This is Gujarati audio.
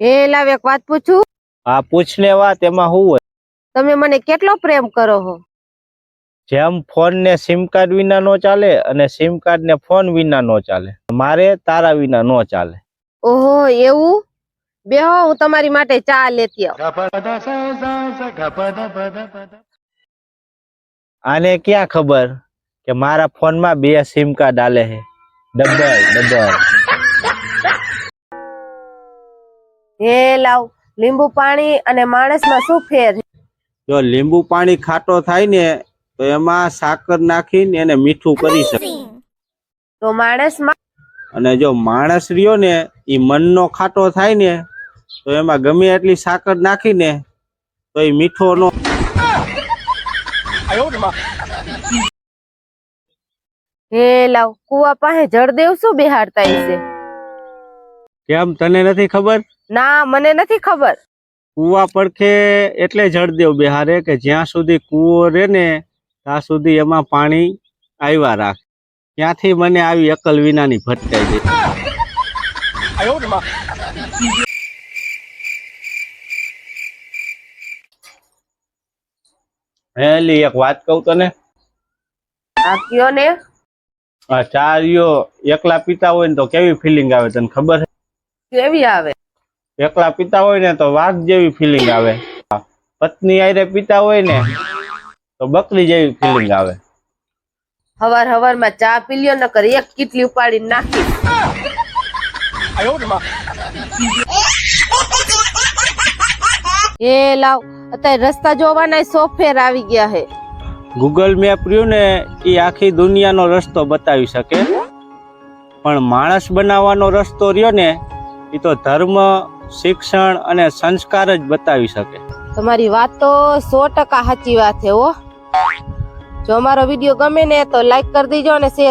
એ લાવ એક વાત પૂછું? હા પૂછને વાત એમાં શું હોય? તમે મને કેટલો પ્રેમ કરો છો જેમ ફોન ને સિમ કાર્ડ વિના નો ચાલે અને સિમ કાર્ડ ને ફોન વિના નો ચાલે. મારે તારા વિના નો ચાલે. ઓહો એવું? બેહો હું તમારી માટે ચા લેતી આવું. આને ક્યાં ખબર કે મારા ફોનમાં બે સિમ કાર્ડ આલે છે? Double double. હે લાવ લીંબુ પાણી અને માણસમાં શું ફેર? જો લીંબુ પાણી ખાટો થાય ને તો એમાં સાકર નાખીને એને મીઠું કરી શકે તો માણસમાં અને જો માણસ રહ્યો ને એ મનનો ખાટો થાય ને તો એમાં ગમે એટલી સાકર નાખીને તો એ મીઠો નો હે લાવ કુવા પાસે જળદેવ શું બેહાડતા હશે? કેમ તને નથી ખબર? ના મને નથી ખબર. કુવા પડખે એટલે જળદેવ બિહારે કે જ્યાં સુધી કૂવો રે ને ત્યાં સુધી એમાં પાણી આવ્યા રાખ. ત્યાંથી મને આવી અકલ વિનાની ભટકાઈ ગઈ. હેલી એક વાત કહું તને? આ ને? આ એકલા પીતા હોય ને તો કેવી ફિલિંગ આવે તને ખબર છે? કેવી આવે? એકલા પીતા હોય ને તો વાઘ જેવી ફિલિંગ આવે. પત્ની આરે પીતા હોય ને તો બકરી જેવી ફિલિંગ આવે. હવાર હવારમાં ચા પી લ્યો નકર એક કીટલી ઉપાડી નાખી. એ લાવ અત્યારે રસ્તા જોવાના સો ફેર આવી ગયા હે ગૂગલ મેપ રહ્યું ને એ આખી દુનિયાનો રસ્તો બતાવી શકે. પણ માણસ બનાવવાનો રસ્તો રહ્યો ને એ તો ધર્મ, શિક્ષણ અને સંસ્કાર જ બતાવી શકે. તમારી વાત તો સો ટકા સાચી વાત છે હો. જો અમારો વીડિયો ગમે ને તો લાઈક કરી દેજો અને શેર